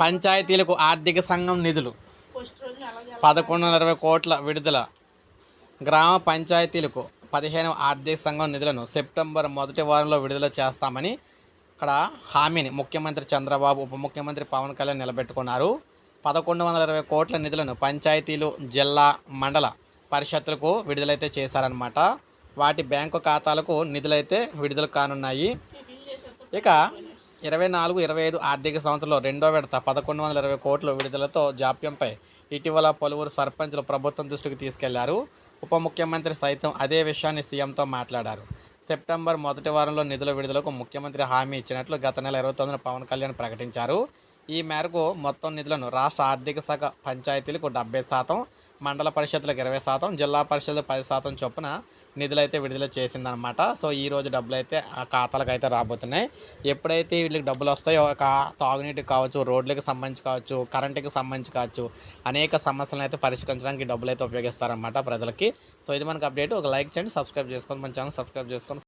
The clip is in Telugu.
పంచాయతీలకు ఆర్థిక సంఘం నిధులు. పదకొండు వందల ఇరవై కోట్ల విడుదల. గ్రామ పంచాయతీలకు పదిహేను ఆర్థిక సంఘం నిధులను సెప్టెంబర్ మొదటి వారంలో విడుదల చేస్తామని ఇక్కడ హామీని ముఖ్యమంత్రి చంద్రబాబు ఉప ముఖ్యమంత్రి పవన్ కళ్యాణ్ నిలబెట్టుకున్నారు. పదకొండు వందల ఇరవై కోట్ల నిధులను పంచాయతీలు జిల్లా మండల పరిషత్తులకు విడుదలైతే చేశారనమాట వాటి బ్యాంకు ఖాతాలకు నిధులైతే విడుదల కానున్నాయి. ఇక ఇరవై నాలుగు ఇరవై ఐదు ఆర్థిక సంవత్సరంలో రెండో విడత పదకొండు వందల ఇరవై కోట్ల విడుదలతో జాప్యంపై ఇటీవల పలువురు సర్పంచులు ప్రభుత్వం దృష్టికి తీసుకెళ్ళారు. ఉప ముఖ్యమంత్రి సైతం అదే విషయాన్ని సీఎంతో మాట్లాడారు. సెప్టెంబర్ మొదటి వారంలో నిధుల విడుదలకు ముఖ్యమంత్రి హామీ ఇచ్చినట్లు గత నెల ఇరవై తొమ్మిదిన పవన్ కళ్యాణ్ ప్రకటించారు. ఈ మేరకు మొత్తం నిధులను రాష్ట్ర ఆర్థిక శాఖ పంచాయతీలకు డెబ్బై శాతం మండల పరిషత్లకు ఇరవై శాతం జిల్లా పరిషత్లు పది శాతం చొప్పున నిధులైతే విడుదల చేసిందనమాట సో ఈ రోజు డబ్బులు అయితే ఆ ఖాతాలకు అయితే రాబోతున్నాయి. ఎప్పుడైతే వీళ్ళకి డబ్బులు వస్తాయో ఒక తాగునీటికి కావచ్చు రోడ్లకు సంబంధించి కావచ్చు కరెంటుకి సంబంధించి కావచ్చు అనేక సమస్యలను అయితే పరిష్కరించడానికి డబ్బులు అయితే ఉపయోగిస్తారనమాట ప్రజలకి. సో ఇది మనకు అప్డేట్. ఒక లైక్ చేయండి సబ్స్క్రైబ్ చేసుకోండి. మన ఛానల్ సబ్స్క్రైబ్ చేసుకొని